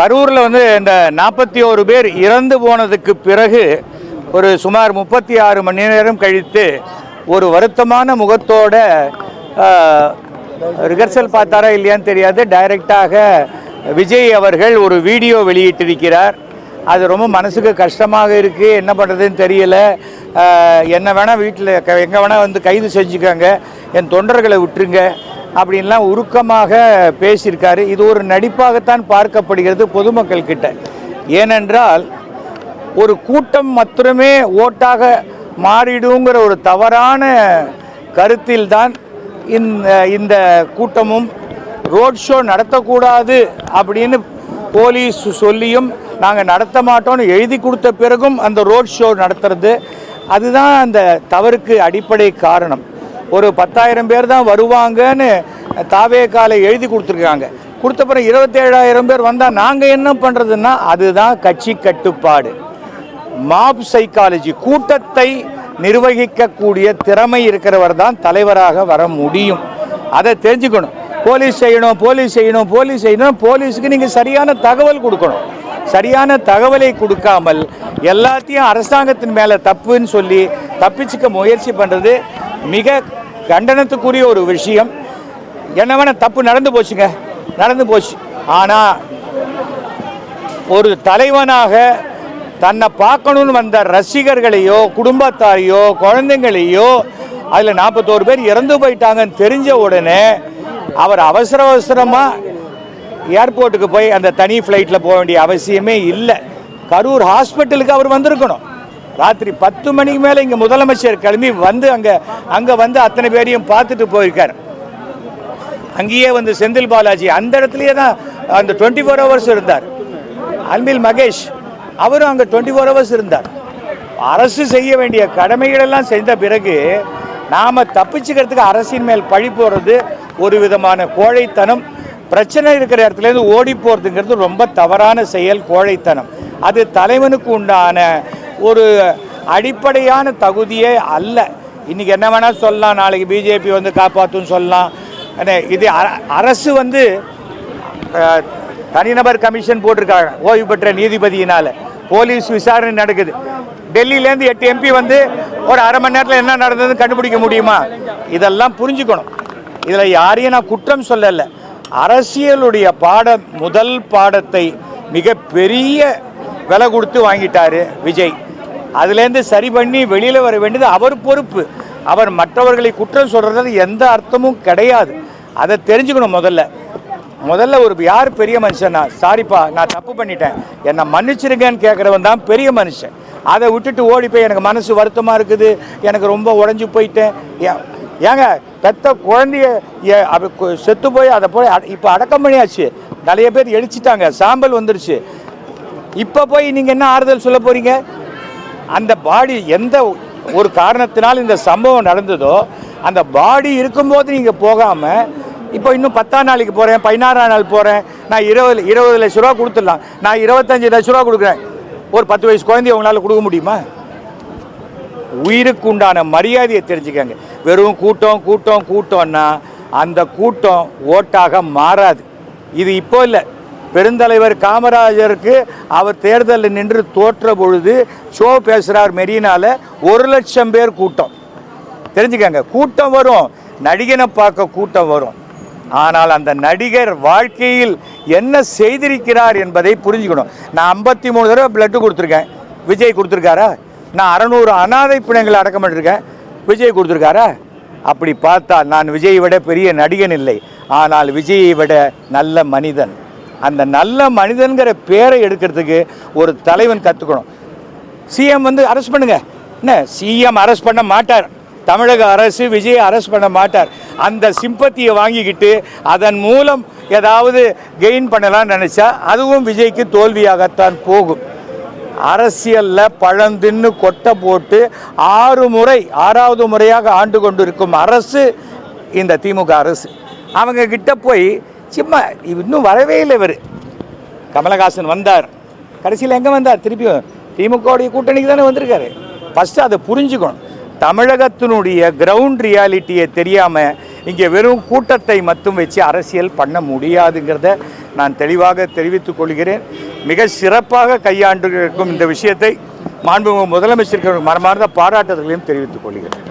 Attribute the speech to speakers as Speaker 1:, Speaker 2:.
Speaker 1: கரூரில் வந்து இந்த நாற்பத்தி ஓரு பேர் இறந்து போனதுக்கு பிறகு ஒரு சுமார் முப்பத்தி ஆறு மணி நேரம் கழித்து ஒரு வருத்தமான முகத்தோட ரிஹர்சல் பார்த்தாரா இல்லையான்னு தெரியாது. டைரெக்டாக விஜய் அவர்கள் ஒரு வீடியோ வெளியிட்டிருக்கிறார். அது ரொம்ப மனசுக்கு கஷ்டமாக இருக்குது என்ன பண்ணுறதுன்னு தெரியல. என்ன வேணால் வீட்டில் எங்கே வேணால் வந்து கைது செஞ்சுக்கோங்க. என் தொண்டர்களை விட்டுருங்க. அப்படின்லாம் உருக்கமாக பேசியிருக்காரு. இது ஒரு நடிப்பாகத்தான் பார்க்கப்படுகிறது பொதுமக்கள் கிட்ட. ஏனென்றால் ஒரு கூட்டம் மாத்திரமே ஓட்டாக மாறிடுங்கிற ஒரு தவறான கருத்தில்தான் இந்த இந்த கூட்டமும் ரோட் ஷோ நடத்தக்கூடாது அப்படின்னு போலீஸ் சொல்லியும் நாங்கள் நடத்த மாட்டோம்னு எழுதி கொடுத்த பிறகும் அந்த ரோட் ஷோ நடத்துறது. அதுதான் அந்த தவறுக்கு அடிப்படை காரணம். ஒரு பத்தாயிரம் பேர் தான் வருவாங்கன்னு தாவே காலை எழுதி கொடுத்துருக்காங்க. கொடுத்த பிறகு இருபத்தேழாயிரம் பேர் வந்தால் நாங்கள் என்ன பண்ணுறதுன்னா அதுதான் கட்சி கட்டுப்பாடு. மாப் சைக்காலஜி கூட்டத்தை நிர்வகிக்கக்கூடிய திறமை இருக்கிறவர் தான் தலைவராக வர முடியும். அதை தெரிஞ்சுக்கணும். போலீஸ் செய்யணும் போலீஸ் செய்யணும் போலீஸ் செய்யணும். போலீஸுக்கு நீங்கள் சரியான தகவல் கொடுக்கணும். சரியான தகவலை கொடுக்காமல் எல்லாத்தையும் அரசாங்கத்தின் மேலே தப்புன்னு சொல்லி தப்பிச்சுக்க முயற்சி பண்ணுறது மிக கண்டனத்துக்குரிய ஒரு விஷயம். என்ன வேணா தப்பு நடந்து போச்சுங்க. நடந்து போச்சு. ஆனால் ஒரு தலைவனாக தன்னை பார்க்கணும்னு வந்த ரசிகர்களையோ குடும்பத்தாரையோ குழந்தைங்களையோ அதில் நாற்பத்தோரு பேர் இறந்து போயிட்டாங்கன்னு தெரிஞ்ச உடனே அவர் அவசர அவசரமாக ஏர்போர்ட்டுக்கு போய் அந்த தனி ஃப்ளைட்டில் போக வேண்டிய அவசியமே இல்லை. கரூர் ஹாஸ்பிட்டலுக்கு அவர் வந்திருக்கணும். ராத்திரி பத்து மணிக்கு மேலே இங்கே முதலமைச்சர் கிளம்பி வந்து அங்கே அங்கே வந்து அத்தனை பேரையும் பார்த்துட்டு போயிருக்கார். அங்கேயே வந்து செந்தில் பாலாஜி அந்த இடத்துலயே தான் அந்த டுவெண்ட்டி ஃபோர் ஹவர்ஸ் இருந்தார். அன்பில் மகேஷ் அவரும் அங்கே டுவெண்ட்டி ஃபோர் ஹவர்ஸ் இருந்தார். அரசு செய்ய வேண்டிய கடமைகளெல்லாம் செய்த பிறகு நாம் தப்பிச்சுக்கிறதுக்கு அரசின் மேல் பழி போடுறது ஒரு விதமான கோழைத்தனம். பிரச்சனை இருக்கிற இடத்துலேருந்து ஓடி போகிறதுங்கிறது ரொம்ப தவறான செயல் கோழைத்தனம். அது தலைவனுக்கு உண்டான ஒரு அடிப்படையான தகுதியே அல்ல. இன்றைக்கி என்ன வேணால் சொல்லலாம். நாளைக்கு பிஜேபி வந்து காப்பாற்றுன்னு சொல்லலாம். இது அரசு வந்து தனிநபர் கமிஷன் போட்டிருக்காங்க. ஓய்வு பெற்ற நீதிபதியினால். போலீஸ் விசாரணை நடக்குது. டெல்லியிலேருந்து எட்டு எம்பி வந்து ஒரு அரை மணி நேரத்தில் என்ன நடந்ததுன்னு கண்டுபிடிக்க முடியுமா? இதெல்லாம் புரிஞ்சுக்கணும். இதில் யாரையும் நான் குற்றம் சொல்லலை. அரசியலுடைய பாடம் முதல் பாடத்தை மிக பெரிய விலை கொடுத்து வாங்கிட்டார் விஜய். அதுலேருந்து சரி பண்ணி வெளியில் வர வேண்டியது அவர் பொறுப்பு. அவர் மற்றவர்களை குற்றம் சொல்கிறது எந்த அர்த்தமும் கிடையாது. அதை தெரிஞ்சுக்கணும் முதல்ல. முதல்ல ஒரு யார் பெரிய மனுஷனா சாரிப்பா நான் தப்பு பண்ணிட்டேன். என்னை மன்னிச்சிருங்கன்னு கேட்குறவன் தான் பெரிய மனுஷன். அதை விட்டுட்டு ஓடி போய் எனக்கு மனசு வருத்தமாக இருக்குது. எனக்கு ரொம்ப உடஞ்சி போயிட்டேன். ஏ- ஏங்க பெத்த குழந்தைய செத்து போய் அதை போய் இப்போ அடக்கம் பண்ணியாச்சு. நிறைய பேர் எழுச்சிட்டாங்க சாம்பல் வந்துருச்சு. இப்போ போய் நீங்கள் என்ன ஆறுதல் சொல்ல போகிறீங்க அந்த பாடி எந்த ஒரு காரணத்தினால் இந்த சம்பவம் நடந்ததோ அந்த பாடி இருக்கும்போது நீங்கள் போகாமல் இப்போ இன்னும் பத்தாம் நாளைக்கு போகிறேன் பதினாறாம் நாள் போகிறேன் நான் இருபது இருபது லட்ச ரூபா கொடுத்துடலாம் நான் இருபத்தஞ்சு லட்ச ரூபா கொடுக்குறேன். ஒரு பத்து வயசு குழந்தைய உங்களால் கொடுக்க முடியுமா? உயிருக்கு உண்டான மரியாதையை தெரிஞ்சுக்கங்க. வெறும் கூட்டம் கூட்டம் கூட்டம்னா அந்த கூட்டம் ஓட்டாக மாறாது. இது இப்போ இல்லை. பெருந்தலைவர் காமராஜருக்கு அவர் தேர்தலில் நின்று தோற்ற பொழுது ஷோ பேசுகிறார் மெரினால ஒரு லட்சம் பேர் கூட்டம். தெரிஞ்சுக்கங்க கூட்டம் வரும். நடிகனை பார்க்க கூட்டம் வரும். ஆனால் அந்த நடிகர் வாழ்க்கையில் என்ன செய்திருக்கிறார் என்பதை புரிஞ்சுக்கணும். நான் ஐம்பத்தி மூணு தடவை பிளட்டு கொடுத்துருக்கேன். விஜய் கொடுத்துருக்காரா? நான் அறநூறு அனாதை பிணங்களை அடக்கம் பண்ணிருக்கேன். விஜய் கொடுத்துருக்காரா? அப்படி பார்த்தால் நான் விஜயை விட பெரிய நடிகன் இல்லை. ஆனால் விஜயை விட நல்ல மனிதன். அந்த நல்ல மனிதன்கிற பேரை எடுக்கிறதுக்கு ஒரு தலைவன் கற்றுக்கணும் சிஎம் வந்து அரெஸ்ட் பண்ணுங்க. என்ன? சிஎம் அரெஸ்ட் பண்ண மாட்டார். தமிழக அரசு விஜய் அரெஸ்ட் பண்ண மாட்டார். அந்த சிம்பத்தியை வாங்கிக்கிட்டு அதன் மூலம் ஏதாவது கெயின் பண்ணலாம்னு நினச்சா அதுவும் விஜய்க்கு தோல்வியாகத்தான் போகும். அரசியலில் பழந்தின்னு கொட்டை போட்டு ஆறு முறை ஆறாவது முறையாக ஆண்டு கொண்டிருக்கும் அரசு இந்த திமுக அரசு. அவங்க கிட்ட போய் சும்மா இன்னும் வரவே இல்லை இவர். கமலஹாசன் வந்தார். கடைசியில் எங்கே வந்தார்? திருப்பியும் திமுகவுடைய கூட்டணிக்கு தானே வந்திருக்காரு. ஃபஸ்ட்டு அதை புரிஞ்சுக்கணும். தமிழகத்தினுடைய கிரவுண்ட் ரியாலிட்டியை தெரியாமல் இங்கே வெறும் கூட்டத்தை மட்டும் வச்சு அரசியல் பண்ண முடியாதுங்கிறத நான் தெளிவாக தெரிவித்துக் கொள்கிறேன். மிக சிறப்பாக கையாண்டு இருக்கும் இந்த விஷயத்தை மாண்புமிகு முதலமைச்சருக்கு மரமார்ந்த பாராட்டுதல்களையும் தெரிவித்துக் கொள்கிறேன்.